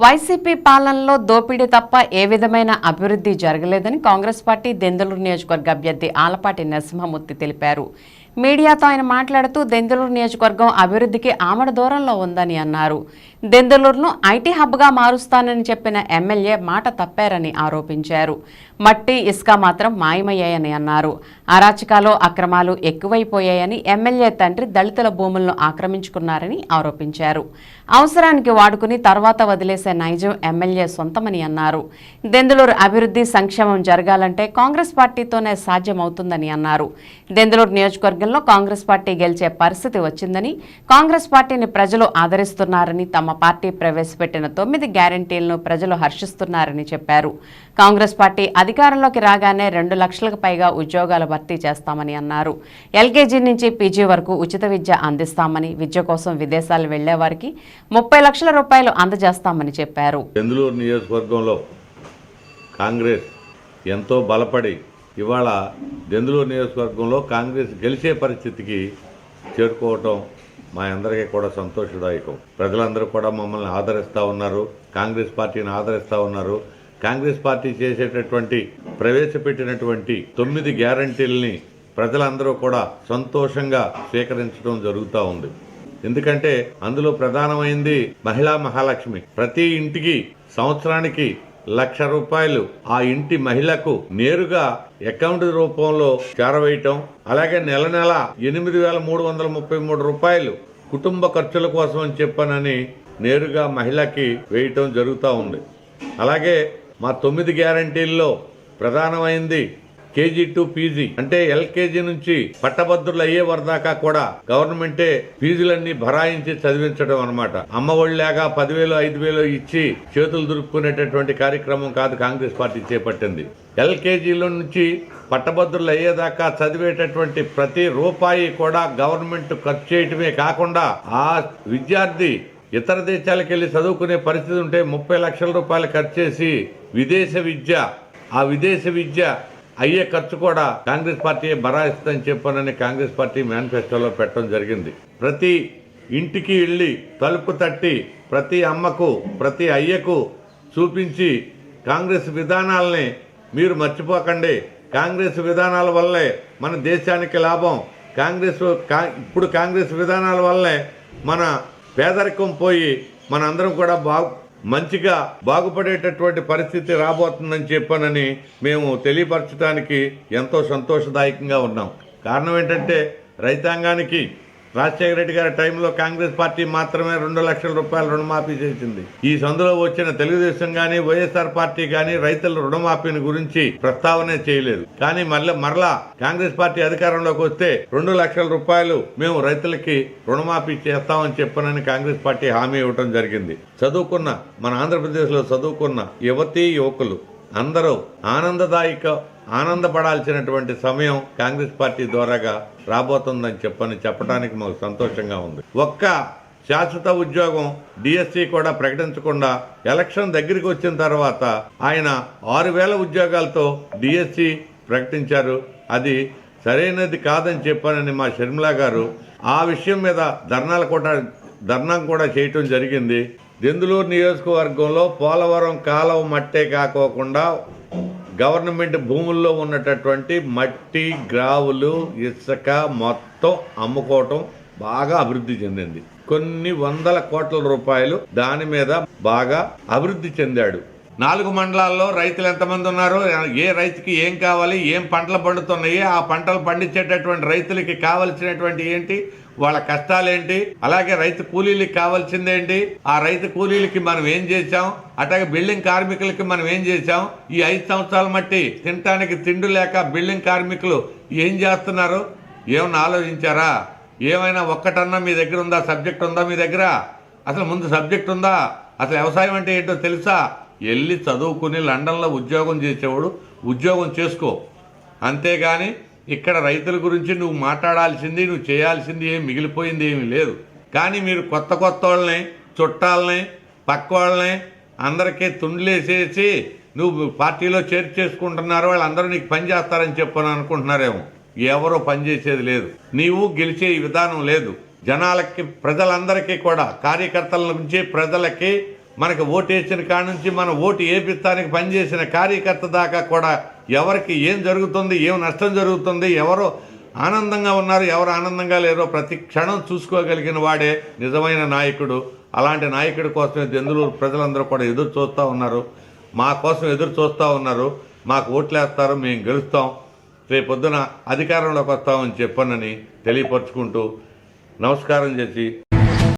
YCP పాలనలో దోపిడీ తప్ప ఏ విధమైన అభివృద్ధి జరగలేదని కాంగ్రెస్ పార్టీ దెందలూరు నియోజకవర్గ అభ్యర్థి ఆలపాటి నరసింహమూర్తి తెలిపారు. మీడియాతో ఆయన మాట్లాడుతూ దెందులూరు నియోజకవర్గం అభివృద్ధికి ఆమడ దూరంలో ఉందని అన్నారు. దెందులూరును ఐటీ హబ్గా మారుస్తానని చెప్పిన ఎమ్మెల్యే మాట తప్పారని ఆరోపించారు. మట్టి ఇసుక మాత్రం మాయమయ్యాయని అన్నారు. అరాచకాలు అక్రమాలు ఎక్కువైపోయాయని ఎమ్మెల్యే తండ్రి దళితుల భూములను ఆక్రమించుకున్నారని ఆరోపించారు. అవసరానికి వాడుకుని తర్వాత వదిలేసే నైజం ఎమ్మెల్యే సొంతమని అన్నారు. దెందులూరు అభివృద్ధి సంక్షేమం జరగాలంటే కాంగ్రెస్ పార్టీతోనే సాధ్యమవుతుందని అన్నారు. దెందులూరు ఎన్నికల్లో కాంగ్రెస్ పార్టీ గెలిచే పరిస్థితి వచ్చిందని కాంగ్రెస్ పార్టీని ప్రజలు ఆదరిస్తున్నారని తమ పార్టీ ప్రవేశపెట్టిన తొమ్మిది గ్యారంటీలను ప్రజలు హర్షిస్తున్నారని చెప్పారు. కాంగ్రెస్ పార్టీ అధికారంలోకి రాగానే రెండు లక్షలకు పైగా ఉద్యోగాలు భర్తీ చేస్తామని అన్నారు. ఎల్కేజీ నుంచి పీజీ వరకు ఉచిత విద్య అందిస్తామని విద్య కోసం విదేశాలు వెళ్ళే వారికి ముప్పై లక్షల రూపాయలు అందజేస్తామని చెప్పారు. చంద్రూరు నియోజకవర్గంలో కాంగ్రెస్ ఎంతో బలపడి ఇవాళ దెందులూరు నియోజకవర్గంలో కాంగ్రెస్ గెలిచే పరిస్థితికి చేరుకోవటం మా అందరికీ కూడా సంతోషదాయకం. ప్రజలందరూ కూడా మమ్మల్ని ఆదరిస్తూ ఉన్నారు. కాంగ్రెస్ పార్టీని ఆదరిస్తూ ఉన్నారు. కాంగ్రెస్ పార్టీ చేసేటటువంటి ప్రవేశపెట్టినటువంటి తొమ్మిది గ్యారంటీల్ని ప్రజలందరూ కూడా సంతోషంగా స్వీకరించడం జరుగుతూ ఉంది. ఎందుకంటే అందులో ప్రధానమైంది మహిళా మహాలక్ష్మి. ప్రతి ఇంటికి సంవత్సరానికి లక్ష రూపాయలు ఆ ఇంటి మహిళకు నేరుగా అకౌంట్ రూపంలో చేరవేయటం అలాగే నెల నెల ఎనిమిది వేల మూడు వందల ముప్పై మూడు రూపాయలు కుటుంబ ఖర్చుల కోసం అని చెప్పానని నేరుగా మహిళకి వేయటం జరుగుతూ ఉంది. అలాగే మా తొమ్మిది గ్యారంటీల్లో ప్రధానమైంది కేజీ టు పీజీ. అంటే ఎల్కేజీ నుంచి పట్టభద్రులు అయ్యే వరదాకా కూడా గవర్నమెంటే ఫీజులన్నీ భరాయించి చదివించడం అనమాట అమ్మ పదివేలు ఐదు వేలు ఇచ్చి చేతులు దురుపుకునేటటువంటి కార్యక్రమం కాదు కాంగ్రెస్ పార్టీ చేపట్టింది. ఎల్కేజీలో నుంచి పట్టభద్రులు అయ్యేదాకా చదివేటటువంటి ప్రతి రూపాయి కూడా గవర్నమెంట్ ఖర్చు చేయటమే కాకుండా ఆ విద్యార్థి ఇతర దేశాలకు వెళ్ళి చదువుకునే పరిస్థితి ఉంటే ముప్పై లక్షల రూపాయలు ఖర్చు చేసి విదేశ విద్య ఆ విదేశ విద్య అయ్యే ఖర్చు కూడా కాంగ్రెస్ పార్టీ భరాయిస్తుందని చెప్పానని కాంగ్రెస్ పార్టీ మేనిఫెస్టోలో పెట్టడం జరిగింది. ప్రతి ఇంటికి వెళ్ళి తలుపు తట్టి ప్రతి అమ్మకు ప్రతి అయ్యకు చూపించి కాంగ్రెస్ విధానాలని మీరు మర్చిపోకండి. కాంగ్రెస్ విధానాల వల్లే మన దేశానికి లాభం. కాంగ్రెస్ కా- ఇప్పుడు కాంగ్రెస్ విధానాల వల్లే మన పేదరికం పోయి మన అందరం కూడా బాగు మంచిగా బాగుపడేటటువంటి పరిస్థితి రాబోతుందని చెప్పానని మేము తెలియపరచడానికి ఎంతో సంతోషదాయకంగా ఉన్నాం. కారణం ఏంటంటే రైతాంగానికి రాజశేఖర రెడ్డి గారి టైంలో కాంగ్రెస్ పార్టీ మాత్రమే రెండు లక్షల రూపాయలు రుణమాఫీ చేసింది. ఈ సందులో వచ్చిన తెలుగుదేశం గాని వైఎస్ఆర్ పార్టీ గాని రైతుల రుణమాఫీని గురించి ప్రస్తావనే చేయలేదు. కానీ మళ్ళీ మరలా కాంగ్రెస్ పార్టీ అధికారంలోకి వస్తే రెండు లక్షల రూపాయలు మేము రైతులకి రుణమాఫీ చేస్తామని చెప్పనని కాంగ్రెస్ పార్టీ హామీ ఇవ్వడం జరిగింది. చదువుకున్న మన ఆంధ్రప్రదేశ్లో చదువుకున్న యువతీ యువకులు అందరూ ఆనందదాయక ఆనందపడాల్సినటువంటి సమయం కాంగ్రెస్ పార్టీ ద్వారాగా రాబోతుందని చెప్పని చెప్పడానికి మాకు సంతోషంగా ఉంది. ఒక్క శాశ్వత ఉద్యోగం డిఎస్సి కూడా ప్రకటించకుండా ఎలక్షన్ దగ్గరికి వచ్చిన తర్వాత ఆయన ఆరు వేల ఉద్యోగాలతో డిఎస్సి ప్రకటించారు. అది సరైనది కాదని చెప్పానని మా షర్మిలా గారు ఆ విషయం మీద ధర్నాలు కూడా ధర్నా కూడా చేయటం జరిగింది. దెందులూరు నియోజకవర్గంలో పోలవరం కాలం మట్టే కాకోకుండా గవర్నమెంట్ భూముల్లో ఉన్నటటువంటి మట్టి గ్రావులు ఇసుక మొత్తం అమ్ముకోవటం బాగా అభివృద్ధి చెందింది. కొన్ని వందల కోట్ల రూపాయలు దాని మీద బాగా అభివృద్ధి చెందాడు. నాలుగు మండలాల్లో రైతులు ఎంతమంది ఉన్నారు? ఏ రైతుకి ఏం కావాలి? ఏం పంటలు పండుతున్నాయి? ఆ పంటలు పండించేటటువంటి రైతులకి కావలసినటువంటి ఏంటి? వాళ్ళ కష్టాలేంటి? అలాగే రైతు కూలీలకి కావాల్సిందేంటి? ఆ రైతు కూలీలకి మనం ఏం చేశాం? అట్లాగే బిల్డింగ్ కార్మికులకి మనం ఏం చేశాం? ఈ ఐదు సంవత్సరాల మట్టి తినటానికి తిండి లేక బిల్డింగ్ కార్మికులు ఏం చేస్తున్నారు? ఏమన్నా ఆలోచించారా? ఏమైనా ఒక్కటన్నా మీ దగ్గర ఉందా? సబ్జెక్ట్ ఉందా మీ దగ్గర? అసలు ముందు సబ్జెక్ట్ ఉందా? అసలు వ్యవసాయం అంటే ఏంటో తెలుసా? వెళ్ళి చదువుకుని లండన్లో ఉద్యోగం చేసేవాడు ఉద్యోగం చేసుకో. అంతేగాని ఇక్కడ రైతుల గురించి నువ్వు మాట్లాడాల్సింది నువ్వు చేయాల్సింది ఏం మిగిలిపోయింది ఏమీ లేదు. కానీ మీరు కొత్త కొత్త వాళ్ళని చుట్టాలని పక్క వాళ్ళని అందరికీ తుండ్లేసేసి నువ్వు పార్టీలో చేర్చేసుకుంటున్నారు వాళ్ళందరూ నీకు పని చేస్తారని చెప్పని అనుకుంటున్నారేమో. ఎవరో పనిచేసేది లేదు. నీవు గెలిచే విధానం లేదు. జనాలకి ప్రజలందరికీ కూడా కార్యకర్తల నుంచి ప్రజలకి మనకి ఓటు వేసిన కాడ నుంచి మన ఓటు వేపిస్తానికి పనిచేసిన కార్యకర్త దాకా కూడా ఎవరికి ఏం జరుగుతుంది ఏం నష్టం జరుగుతుంది ఎవరు ఆనందంగా ఉన్నారు ఎవరు ఆనందంగా లేరో ప్రతి క్షణం చూసుకోగలిగిన వాడే నిజమైన నాయకుడు. అలాంటి నాయకుడి కోసమే దెందులూరు ప్రజలందరూ కూడా ఎదురు చూస్తూ ఉన్నారు. మా కోసం ఎదురు చూస్తూ ఉన్నారు. మాకు ఓట్లేస్తారు మేము గెలుస్తాం. రేపొద్దున అధికారంలోకి వస్తామని చెప్పనని తెలియపరుచుకుంటూ నమస్కారం చేసి